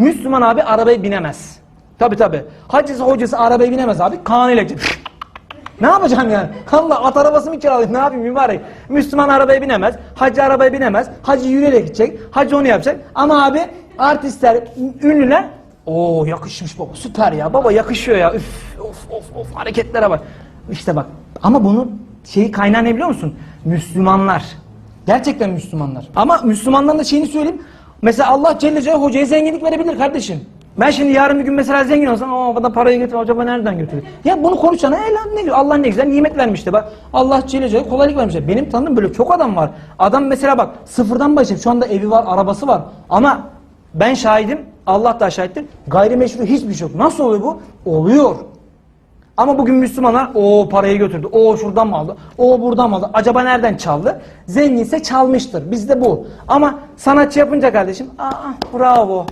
Müslüman abi arabaya binemez. Tabi tabi. Hacısı hocası arabaya binemez abi. Kanıyla gidecek. Ne yapacağım yani? Allah at arabası mı kiralayayım? Ne yapayım mübarek? Müslüman arabaya binemez. Hacı arabaya binemez. Hacı yürüyerek gidecek. Hacı onu yapacak. Ama abi artistler, ünlüler Oo yakışmış baba süper ya baba yakışıyor ya üf of of of hareketlere bak işte bak ama bunu şeyi kaynağı ne biliyor musun Müslümanlar gerçekten Müslümanlar ama Müslümanların da şeyini söyleyeyim mesela Allah Celle Celaluhu hocaya zenginlik verebilir kardeşim ben şimdi yarın bir gün mesela zengin olsam o bana parayı getir acaba nereden götürür ya bunu konuşana e lan ne diyor Allah ne güzel nimet vermişti bak Allah Celle Celaluhu kolaylık vermişti benim tanıdığım böyle çok adam var adam mesela bak sıfırdan başlayıp şu anda evi var arabası var ama ben şahidim, Allah da şahittir. Gayrimeşru hiçbir şey yok. Nasıl oluyor bu? Oluyor. Ama bugün Müslümanlar o parayı götürdü, o şuradan mı aldı, o buradan mı aldı, acaba nereden çaldı? Zenginse çalmıştır, bizde bu. Ama sanatçı yapınca kardeşim, aa bravo,